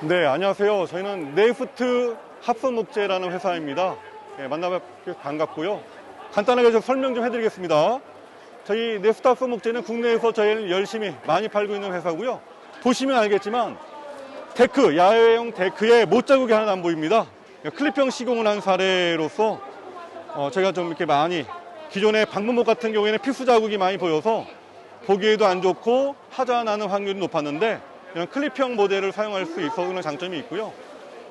네, 안녕하세요. 저희는 네이프트 합성목재라는 회사입니다. 네, 만나뵙게 반갑고요. 간단하게 좀 설명 좀 해드리겠습니다. 저희 네이프트 합성목재는 국내에서 제일 열심히 많이 팔고 있는 회사고요. 보시면 알겠지만 데크, 야외용 데크에 못 자국이 하나 안 보입니다. 클립형 시공을 한 사례로서 어, 제가 좀 이렇게 많이 기존의 방문목 같은 경우에는 필수 자국이 많이 보여서 보기에도 안 좋고 하자 나는 확률이 높았는데 이런 클립형 모델을 사용할 수 있어 그런 장점이 있고요.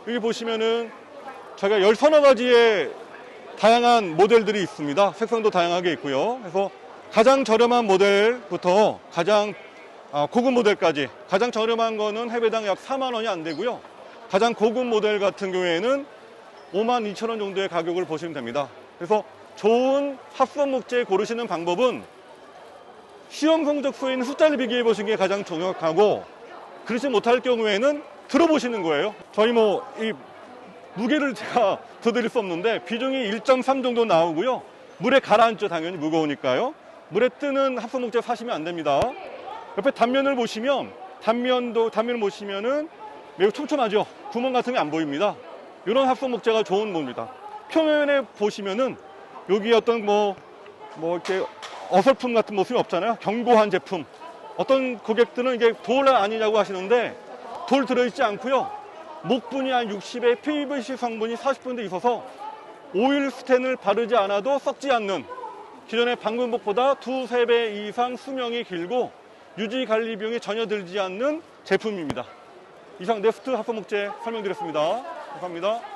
여기 보시면은 저희가 열 서너 가지의 다양한 모델들이 있습니다. 색상도 다양하게 있고요. 그래서 가장 저렴한 모델부터 가장 아, 고급 모델까지 가장 저렴한 거는 해배당 약 4만 원이 안 되고요. 가장 고급 모델 같은 경우에는 5만 2천 원 정도의 가격을 보시면 됩니다. 그래서 좋은 합성 목재 고르시는 방법은 시험 성적 수에 있는 숫자를 비교해 보시는 게 가장 정확하고 그렇지 못할 경우에는 들어보시는 거예요. 저희 뭐 이 무게를 제가 더 드릴 수 없는데 비중이 1.3 정도 나오고요. 물에 가라앉죠 당연히 무거우니까요. 물에 뜨는 합성 목재 사시면 안 됩니다. 옆에 단면을 보시면 단면도 단면을 보시면은 매우 촘촘하죠. 구멍 같은 게 안 보입니다. 이런 합성 목재가 좋은 겁니다. 표면에 보시면은 여기 어떤 뭐, 뭐 이렇게 어설픔 같은 모습이 없잖아요. 견고한 제품. 어떤 고객들은 이게 돌 아니냐고 하시는데 돌 들어있지 않고요. 목분이 한 60에 PVC 성분이 40% 있어서 오일 스텐을 바르지 않아도 썩지 않는 기존의 방금복보다 두세 배 이상 수명이 길고 유지 관리 비용이 전혀 들지 않는 제품입니다. 이상 네스트 합성목재 설명드렸습니다. 감사합니다.